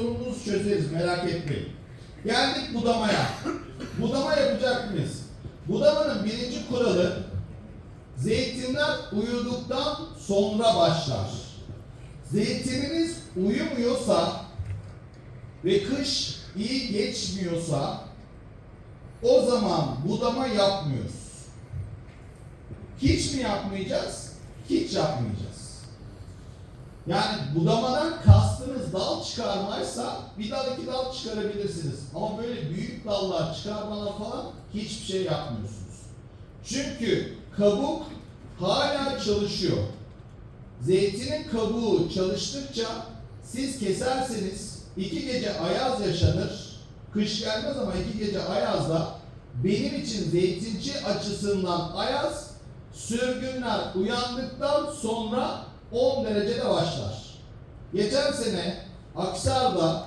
sorununuzu çözeriz merak etmeyin. Geldik budamaya. Budama yapacak mıyız? Budamanın birinci kuralı zeytinler uyuduktan sonra başlar. Zeytininiz uyumuyorsa ve kış iyi geçmiyorsa o zaman budama yapmıyoruz. Hiç mi yapmayacağız? Hiç yapmayacağız. Yani budamadan kastınız dal çıkarmaysa bir dal iki dal çıkarabilirsiniz. Ama böyle büyük dallar çıkarmalar falan hiçbir şey yapmıyorsunuz. Çünkü kabuk hala çalışıyor. Zeytinin kabuğu çalıştıkça siz keserseniz iki gece ayaz yaşanır. Kış gelmez ama iki gece ayazda benim için zeytinci açısından ayaz sürgünler uyandıktan sonra 10 derecede başlar. Geçen sene Aksar'da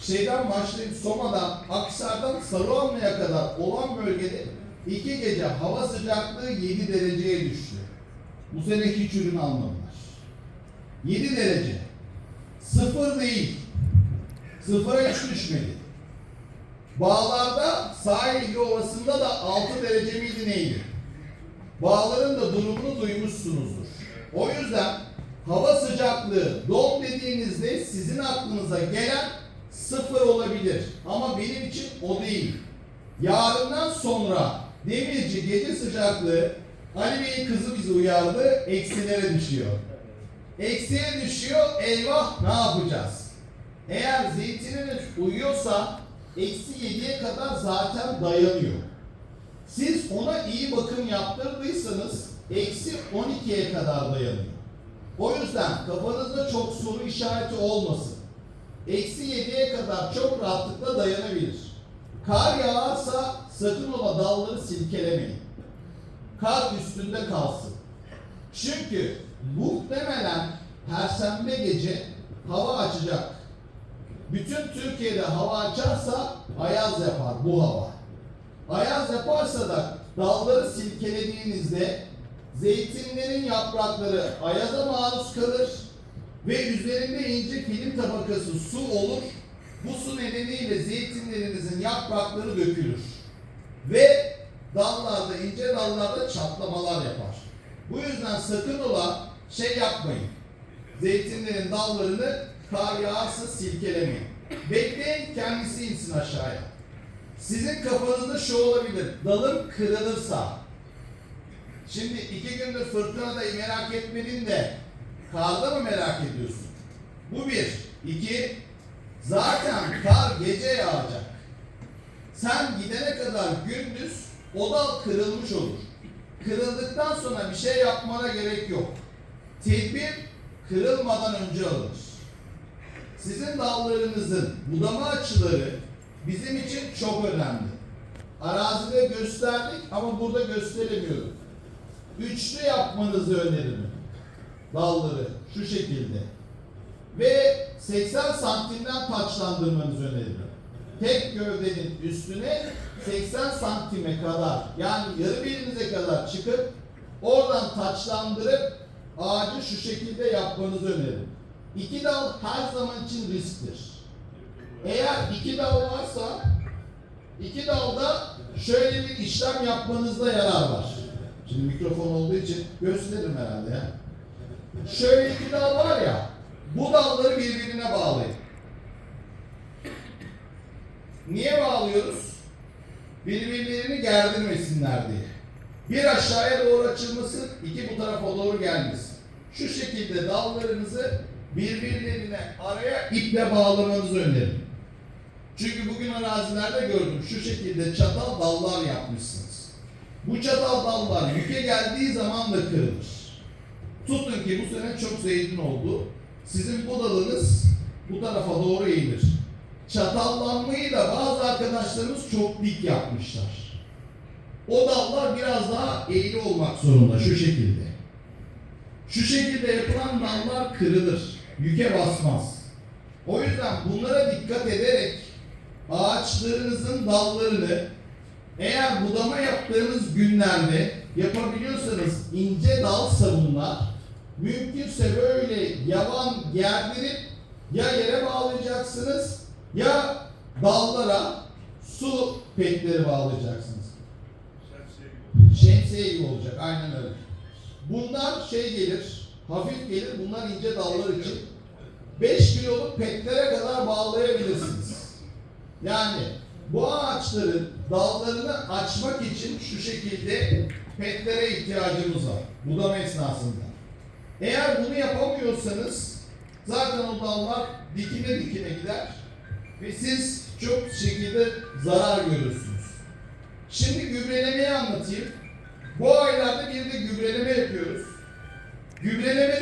şeyden başlayıp Soma'dan Aksar'dan Saruhanlı'ya kadar olan bölgede iki gece hava sıcaklığı 7 dereceye düştü. Bu sene hiç ürün almadılar. 7 derece. Sıfır değil. Sıfıra hiç düşmedi. Bağlarda sahil ovasında da 6 derece miydi neydi? Bağların da durumunu duymuşsunuzdur. O yüzden sıcaklığı don dediğinizde sizin aklınıza gelen sıfır olabilir. Ama benim için o değil. Yarından sonra demirci gece sıcaklığı Ali Bey'in kızı bizi uyardı eksilere düşüyor. Eksiye düşüyor eyvah ne yapacağız? Eğer zeytininiz uyuyorsa eksi 7'ye kadar zaten dayanıyor. Siz ona iyi bakım yaptırdıysanız eksi 12'ye kadar dayanıyor. O yüzden kafanızda çok soru işareti olmasın. Eksi 7'ye kadar çok rahatlıkla dayanabilir. Kar yağarsa sakın ola dalları silkelemeyin. Kar üstünde kalsın. Çünkü muhtemelen Perşembe gece hava açacak. Bütün Türkiye'de hava açarsa ayaz yapar bu hava. Ayaz yaparsa da dalları silkelediğinizde zeytinlerin yaprakları ayaza maruz kalır ve üzerinde ince film tabakası su olur. Bu su nedeniyle zeytinlerinizin yaprakları dökülür. Ve dallarda, ince dallarda çatlamalar yapar. Bu yüzden sakın ola şey yapmayın. Zeytinlerin dallarını kar yağarsa silkelemeyin. Bekleyin kendisi insin aşağıya. Sizin kafanızda şu olabilir. Dalım kırılırsa. Şimdi iki gündür fırtınada merak etmedin de karda mı merak ediyorsun? Bu bir. İki. Zaten kar gece yağacak. Sen gidene kadar gündüz o kırılmış olur. Kırıldıktan sonra bir şey yapmana gerek yok. Tedbir kırılmadan önce alınır. Sizin dallarınızın budama açıları bizim için çok önemli. Arazide gösterdik ama burada gösteremiyorum. Üçlü yapmanızı öneririm. Dalları şu şekilde. Ve 80 santimden taçlandırmanızı öneririm. Tek gövdenin üstüne 80 santime kadar yani yarı birinize kadar çıkıp oradan taçlandırıp ağacı şu şekilde yapmanızı öneririm. İki dal her zaman için risktir. Eğer iki dal varsa iki dalda şöyle bir işlem yapmanızda yarar var. Şimdi mikrofon olduğu için gösteririm herhalde ya. Şöyle iki dal var ya, bu dalları birbirine bağlayın. Niye bağlıyoruz? Birbirlerini gerdirmesinler diye. Bir aşağıya doğru açılmasın, iki bu tarafa doğru gelmesin. Şu şekilde dallarınızı birbirlerine araya iple bağlamanızı öneririm. Çünkü bugün arazilerde gördüm şu şekilde çatal dallar yapmışsınız. Bu çatal dallar yüke geldiği zaman da kırılır. Tutun ki bu sene çok zeytin oldu. Sizin bu dalınız bu tarafa doğru eğilir. Çatallanmayı da bazı arkadaşlarımız çok dik yapmışlar. O dallar biraz daha eğri olmak zorunda şu şekilde. Şu şekilde yapılan dallar kırılır. Yüke basmaz. O yüzden bunlara dikkat ederek ağaçlarınızın dallarını eğer budama yaptığınız günlerde yapabiliyorsanız ince dal sabunlar mümkünse böyle yavan gerdirip ya yere bağlayacaksınız ya dallara su petleri bağlayacaksınız. Şemsiye gibi olacak aynen öyle. Bunlar şey gelir, hafif gelir. Bunlar ince dallar için. 5 kiloluk petlere kadar bağlayabilirsiniz. Yani bu ağaçların dallarını açmak için şu şekilde petlere ihtiyacımız var. Budama esnasında. Eğer bunu yapamıyorsanız zaten o dallar dikine dikine gider ve siz çok şekilde zarar görürsünüz. Şimdi gübrelemeyi anlatayım. Bu aylarda bir de gübreleme yapıyoruz. Gübreleme